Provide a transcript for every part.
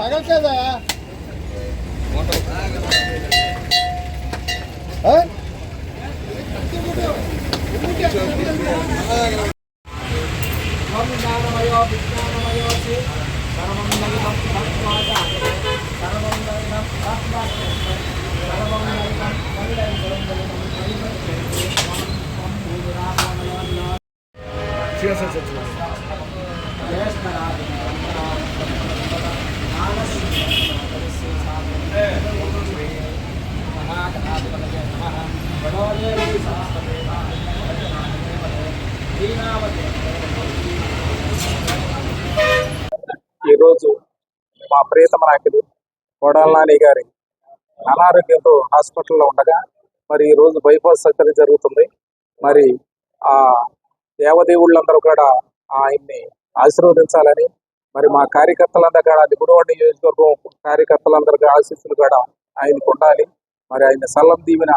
ತಗೊಳ್ತ ಸರ್ವಜ್ಞಾನಮಯೋ yes. ఈరోజు మా ప్రియతమ నాయకుడు కొడాలనాని గారి అనారోగ్యంతో హాస్పిటల్లో ఉండగా మరి ఈ రోజు బైపాస్ సర్జరీ జరుగుతుంది. మరి ఆ దేవదేవుళ్ళందరూ కూడా ఆయన్ని ఆశీర్వదించాలని మరి మా కార్యకర్తలందరూ కూడా అది గుడివాడ నియోజకవర్గం కార్యకర్తలందరికీ ఆశీస్సులు కూడా ఆయనకు ఉండాలి. మరి ఆయన సల్లం దీవెన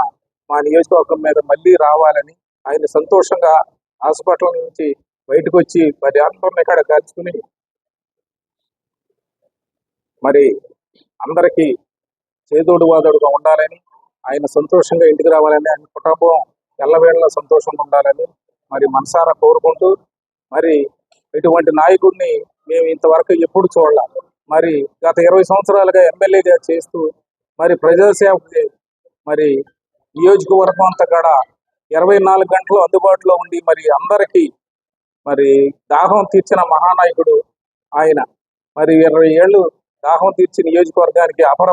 మా నియోజకవర్గం మీద మళ్ళీ రావాలని ఆయన సంతోషంగా హాస్పిటల్ నుంచి బయటకు వచ్చి మరి అందరిని ఇక్కడ కలుసుకుని మరి అందరికీ చేదోడు వాదోడుగా ఉండాలని ఆయన సంతోషంగా ఇంటికి రావాలని ఆయన కుటుంబం ఎల్లవేళ సంతోషంగా ఉండాలని మరి మనసారా కోరుకుంటూ మరి ఇటువంటి నాయకుడిని మేము ఇంతవరకు ఎప్పుడు చూడాలి మరి గత ఇరవై సంవత్సరాలుగా ఎమ్మెల్యేగా చేస్తూ మరి ప్రజాసేవకి మరి నియోజకవర్గం అంతా కూడా ఇరవై నాలుగు గంటలు అందుబాటులో ఉండి మరి అందరికీ మరి దాహం తీర్చిన మహానాయకుడు ఆయన. మరి ఇరవై ఏళ్ళు దాహం తీర్చి నియోజకవర్గానికి అపర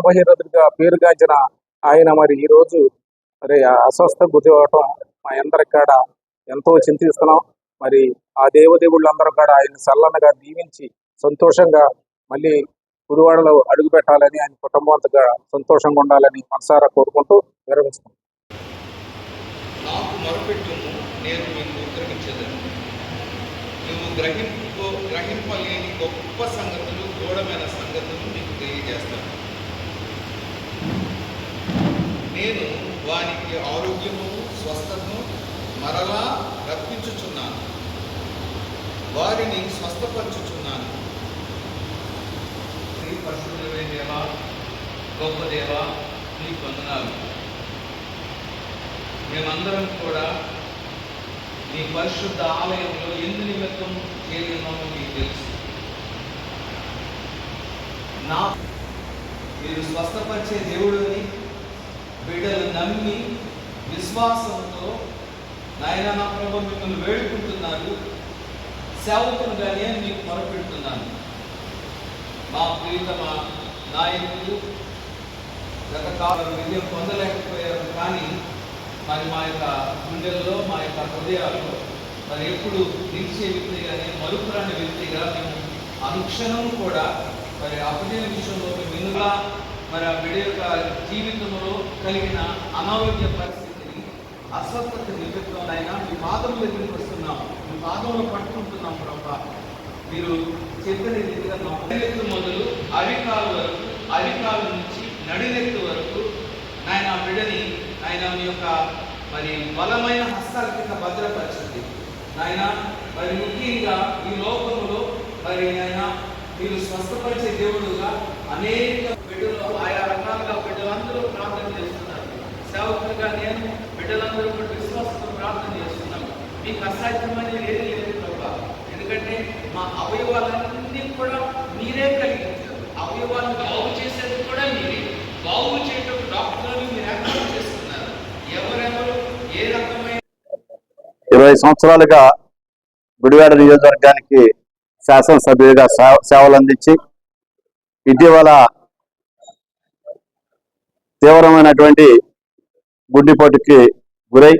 పేరుగాంచిన ఆయన మరి ఈ రోజు మరి అస్వస్థ గురి అవటం మా అందరికి కాడ ఎంతో చింతిస్తున్నాం. మరి ఆ దేవదేవుళ్ళందరూ కూడా ఆయన చల్లనగా దీవించి సంతోషంగా మళ్ళీ గురువాడలో అడుగు పెట్టాలని ఆయన కుటుంబం అంతగా సంతోషంగా ఉండాలని మనసారా కోరుకుంటూ విరమిస్తున్నాం నాకు మొరపెట్టుము నేను మీకు ఉత్తరమిచ్చేదను నువ్వు గ్రహింపు గ్రహింపలేని గొప్ప సంగతులు సంగతులు నీకు తెలియజేస్తాను. నేను వానికి ఆరోగ్యము స్వస్థతను మరలా వారిని స్వస్థపరచుచున్నాను. శ్రీ పరిశుద్ధమైన దేవా గొప్ప దేవా నీకు వందనాలు. మేమందరం కూడా నీ పరిశుద్ధ ఆలయంలో ఎందు నిమిత్తం చేరి ఉన్నామో మీకు తెలుసు. నా మీరు స్వస్థపరిచే దేవుడిని బిడ్డలు నమ్మి విశ్వాసంతో నాయన నా ప్రభు మిమ్మల్ని వేడుకుంటున్నారు. సేవకులుగానే మీకు మొరపెడుతున్నాను. మా ప్రియతమ నాయకులు గత కాలం విజయం పొందలేకపోయారు కానీ మరి మా యొక్క గుండెల్లో మా యొక్క హృదయాల్లో మరి ఎప్పుడు నిలిచే వ్యక్తిగానే మరుపురాని వ్యక్తిగా మేము అనుక్షణం కూడా మరి అపజయ విషయంలో మేము వినుగా మరి ఆ బిడ్డ యొక్క జీవితంలో కలిగిన అనారోగ్య పరిస్థితిని అస్వస్థత నిమిత్తంలో మీ పాదం దగ్గరికి పాదంలో పట్టుకుంటున్నాం ప్రభా. మీరు చెప్పిన రీతిగా నడినెత్తు మొదలు అరికాలు వరకు అరికాలు నుంచి నడినెత్తు వరకు నాయన బిడ్డని ఆయన మీ యొక్క మరి బలమైన హస్తాల కింద భద్రపరచండి నాయన మరి ముఖ్యంగా ఈ లోకంలో మరి నాయన మీరు స్వస్థపరిచే దేవుడుగా అనేక బిడ్డలు ఆయా రకాలుగా బిడ్డలందరూ ప్రార్థన చేస్తున్నారు. సేవకులుగా నేను బిడ్డలందరూ చేస్తున్నాను మీకు అసాధ్యమైనది ఏది లేదు ప్రభా. ఎందుకంటే మా అవయవాలన్నీ కూడా మీరే కలిగించారు. అవయవాలను బాగు చేసేది కూడా మీరే. బాగు చేయటం డాక్టర్లు మీరు ఏర్పాటు చేస్తున్నారు. ఎవరెవరు ఏ రకమైన ఇరవై సంవత్సరాలుగా గుడివాడ నియోజకవర్గానికి శాసనసభ్యుడిగా సేవలు అందించి ఇటీవల తీవ్రమైనటువంటి గుండెపోటుకి గురై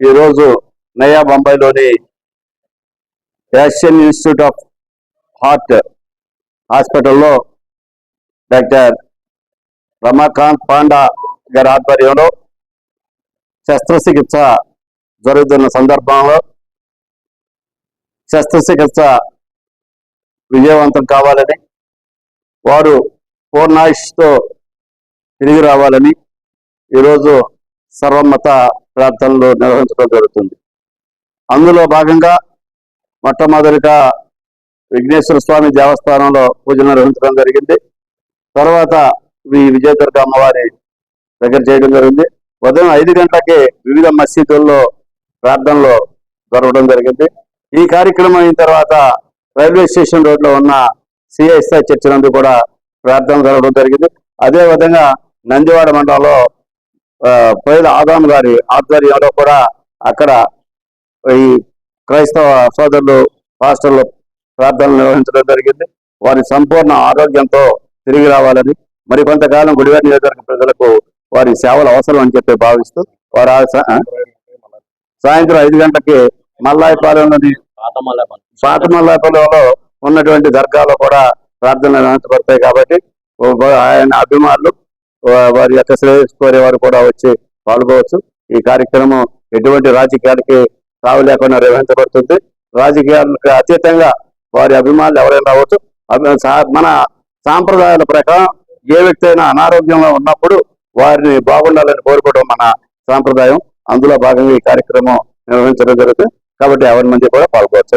ఈరోజు నయా బొంబాయిలోని ఏషియన్ ఇన్స్టిట్యూట్ ఆఫ్ హార్ట్ హాస్పిటల్లో డాక్టర్ రమాకాంత్ పాండా గారి ఆధ్వర్యంలో శస్త్రచికిత్స జరుగుతున్న సందర్భంలో శస్త్రచికిత్స విజయవంతం కావాలని వారు పూర్ణాయుష్తో తిరిగి రావాలని ఈరోజు సర్వమత ప్రార్థనలు నిర్వహించడం జరుగుతుంది. అందులో భాగంగా మొట్టమొదటిగా విఘ్నేశ్వర స్వామి దేవస్థానంలో పూజలు నిర్వహించడం జరిగింది. తర్వాత ఈ విజయదుర్గ అమ్మవారి దగ్గర చేయడం జరిగింది. ఉదయం ఐదు గంటలకి వివిధ మసీదుల్లో ప్రార్థనలు జరగడం జరిగింది. ఈ కార్యక్రమం అయిన తర్వాత రైల్వే స్టేషన్ రోడ్లో ఉన్న సిఐస్థాయి చర్చ నందు కూడా ప్రార్థన జరగడం జరిగింది. అదే విధంగా నందివాడ మండలంలో ఆ, పైల ఆదాం గారి ఆధ్వర్యంలో కూడా అక్కడ ఈ క్రైస్తవ సోదరులు పాస్టర్లు ప్రార్థనలు నిర్వహించడం జరిగింది. వారి సంపూర్ణ ఆరోగ్యంతో తిరిగి రావాలని మరి కొంతకాలం గుడివారి నియోజకవర్గ ప్రజలకు వారి సేవలు అవసరం అని చెప్పి భావిస్తూ వారు ఆ సాయంత్రం ఐదు గంటలకి మల్లాయపాలెంలోని పాత మల్లాయపాలెంలో ఉన్నటువంటి దర్గాలో కూడా ప్రార్థనలు నిర్వహించబడతాయి కాబట్టి ఆయన అభిమానులు వారి యొక్క శ్రేయస్ కోరే వారు కూడా వచ్చి పాల్గొవచ్చు. ఈ కార్యక్రమం ఎటువంటి రాజకీయాలకి తావు లేకుండా నిర్వహించబడుతుంది రాజకీయాలకు అతీతంగా వారి అభిమానులు ఎవరైనా రావచ్చు. మన సాంప్రదాయాల ప్రకారం ఏ వ్యక్తి అయినా అనారోగ్యంలో ఉన్నప్పుడు వారిని బాగుండాలని కోరుకోవడం మన సాంప్రదాయం. అందులో భాగంగా ఈ కార్యక్రమం నిర్వహించడం జరుగుతుంది. కాబట్టి ఎవరి మంది కూడా పాల్గొవచ్చు